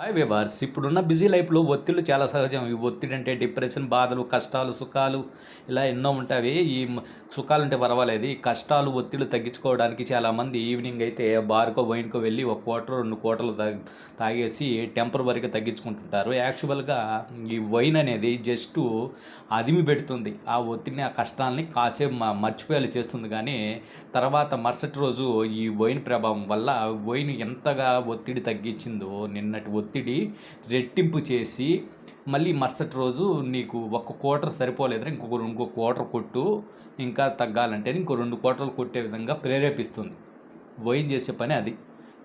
Hi viewers ఇప్పుడున్న busy లైఫ్లో ఒత్తిళ్ళు చాలా సహజం. ఈ ఒత్తిడి అంటే డిప్రెషన్ బాధలు కష్టాలు సుఖాలు ఇలా ఎన్నో ఉంటాయి. ఈ సుఖాలు అంటే పర్వాలేదు. ఈ కష్టాలు ఒత్తిళ్ళు తగ్గించుకోవడానికి చాలామంది ఈవినింగ్ అయితే బార్కో వైన్కో వెళ్ళి ఒక కోటలు రెండు కోటలు తాగి తాగేసి టెంపరవరీగా తగ్గించుకుంటుంటారు. యాక్చువల్గా ఈ వైన్ అనేది జస్ట్ అదిమి పెడుతుంది. ఆ ఒత్తిడిని ఆ కష్టాలని కాసేపు మ- మర్చిపోయేలా చేస్తుంది. కానీ తర్వాత మరుసటి రోజు ఈ వైన్ ప్రభావం వల్ల వైన్ ఎంతగా ఒత్తిడి తగ్గించిందో నిన్నటి ఒత్తిడి ఒత్తిడి రెట్టింపు చేసి మళ్ళీ మరుసటి రోజు నీకు ఒక్క క్వార్టర్ సరిపోలేదురా ఇంకొక ఇంకో క్వార్టర్ కొట్టు ఇంకా తగ్గాలంటే ఇంకో రెండు క్వార్టర్లు కొట్టే విధంగా ప్రేరేపిస్తుంది. వైన్ చేసే పని అది.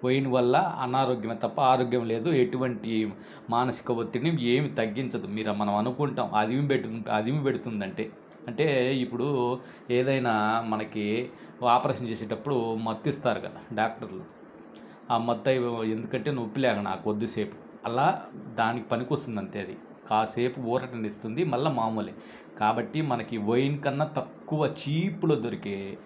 వైన్ వల్ల అనారోగ్యమే తప్ప ఆరోగ్యం లేదు ఎటువంటి మానసిక ఒత్తిడిని ఏమి తగ్గించదు. మీరు మనం అనుకుంటాం అదిమి పెట్టు అదిమి పెడుతుందంటే. అంటే ఇప్పుడు ఏదైనా మనకి ఆపరేషన్ చేసేటప్పుడు మత్తిస్తారు కదా డాక్టర్లు. ఆ మత్తు ఎందుకంటే నొప్పి లేక నాకు కొద్దిసేపు. అలా దానికి పనికొస్తుంది అంతే అది. కాసేపు ఊరటనిస్తుంది మళ్ళీ మామూలే. కాబట్టి మనకి వైన్ కన్నా తక్కువ చీపులో దొరికే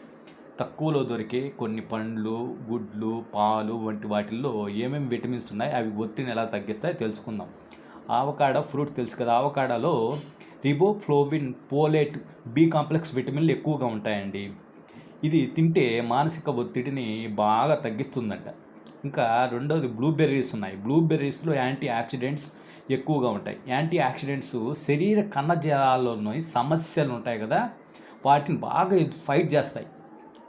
తక్కువలో దొరికే కొన్ని పండ్లు గుడ్లు పాలు వంటి వాటిల్లో ఏమేమి విటమిన్స్ ఉన్నాయి అవి ఒత్తిడిని ఎలా తగ్గిస్తాయో తెలుసుకుందాం. ఆవకాడ ఫ్రూట్ తెలుసు కదా ఆవకాడలో రిబోఫ్లోవిన్ పోలేట్ బి కాంప్లెక్స్ విటమిన్లు ఎక్కువగా ఉంటాయండి. ఇది తింటే మానసిక ఒత్తిడిని బాగా తగ్గిస్తుందంట. ఇంకా రెండోది బ్లూబెర్రీస్ ఉన్నాయి. బ్లూబెర్రీస్లో యాంటీ ఆక్సిడెంట్స్ ఎక్కువగా ఉంటాయి. యాంటీ ఆక్సిడెంట్స్ శరీర కణజాలాల్లోని సమస్యలు ఉంటాయి కదా వాటిని బాగా ఫైట్ చేస్తాయి.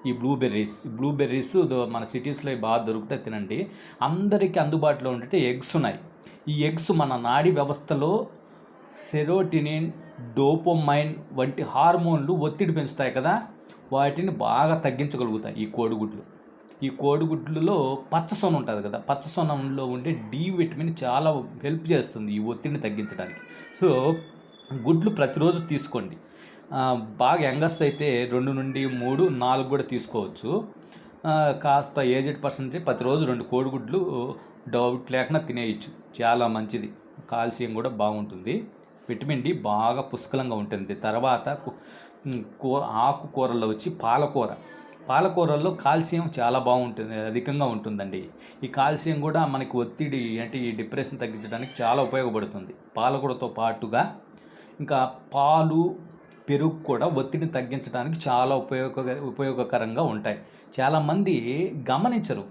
ఈ బ్లూబెర్రీస్ బ్లూబెర్రీస్ మన సిటీస్లో బాగా దొరుకుతాయి తినండి. అందరికీ అందుబాటులో ఉండే ఎగ్స్ ఉన్నాయి. ఈ ఎగ్స్ మన నాడీ వ్యవస్థలో సెరోటినిన్ డోపోమైన్ వంటి హార్మోన్లు ఒత్తిడి పెంచుతాయి కదా వాటిని బాగా తగ్గించగలుగుతాయి ఈ కోడిగుడ్లు. ఈ కోడిగుడ్లలో పచ్చసొన ఉంటుంది కదా పచ్చసొనంలో ఉండే డి విటమిన్ చాలా హెల్ప్ చేస్తుంది ఈ ఒత్తిడిని తగ్గించడానికి. సో గుడ్లు ప్రతిరోజు తీసుకోండి. బాగా యంగర్స్ అయితే రెండు నుండి మూడు నాలుగు కూడా తీసుకోవచ్చు. కాస్త ఏజెడ్ పర్సన్ అంటే ప్రతిరోజు రెండు కోడిగుడ్లు డౌట్ లేకుండా తినేయచ్చు. చాలా మంచిది. కాల్షియం కూడా బాగుంటుంది. విటమిన్ డి బాగా పుష్కలంగా ఉంటుంది. తర్వాత కూ ఆకుకూరల్లో వచ్చి పాలకూర. పాలకూరల్లో కాల్షియం చాలా బాగుంటుంది అధికంగా ఉంటుందండి. ఈ కాల్షియం కూడా మనకి ఒత్తిడి అంటే ఈ డిప్రెషన్ తగ్గించడానికి చాలా ఉపయోగపడుతుంది. పాలకూరతో పాటుగా ఇంకా పాలు పెరుగు కూడా ఒత్తిడిని తగ్గించడానికి చాలా ఉపయోగ ఉపయోగకరంగా ఉంటాయి. చాలామంది గమనించరు.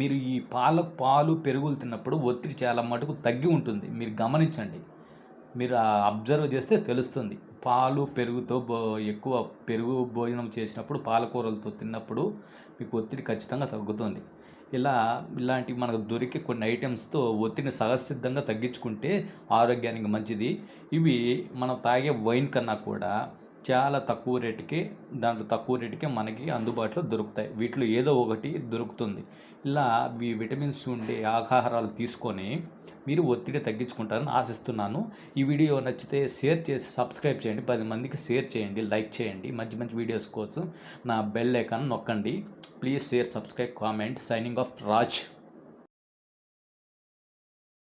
మీరు ఈ పాల పాలు పెరుగులు తిన్నప్పుడు ఒత్తిడి చాలా మటుకు తగ్గి ఉంటుంది. మీరు గమనించండి. మీరు అబ్జర్వ్ చేస్తే తెలుస్తుంది. పాలు పెరుగుతో బో ఎక్కువ పెరుగు భోజనం చేసినప్పుడు పాలకూరలతో తిన్నప్పుడు మీకు ఒత్తిడి ఖచ్చితంగా తగ్గుతుంది. ఇలా ఇలాంటి మనకు దొరికే కొన్ని ఐటమ్స్తో ఒత్తిడిని సహజసిద్ధంగా తగ్గించుకుంటే ఆరోగ్యానికి మంచిది. ఇవి మనం తాగే వైన్ కన్నా కూడా చాలా తక్కువ రేటుకి దాంట్లో తక్కువ రేటుకే మనకి అందుబాటులో దొరుకుతాయి. వీటిలో ఏదో ఒకటి దొరుకుతుంది. ఇలా ఈ విటమిన్స్ ఉండే ఆహారాలు తీసుకొని మీరు ఒత్తిడి తగ్గించుకుంటారని ఆశిస్తున్నాను. ఈ వీడియో నచ్చితే షేర్ చేసి సబ్స్క్రైబ్ చేయండి. పది మందికి షేర్ చేయండి లైక్ చేయండి. మంచి మంచి వీడియోస్ కోసం నా బెల్ ఐకాన్ నొక్కండి. Please share subscribe comment. Signing off Raj.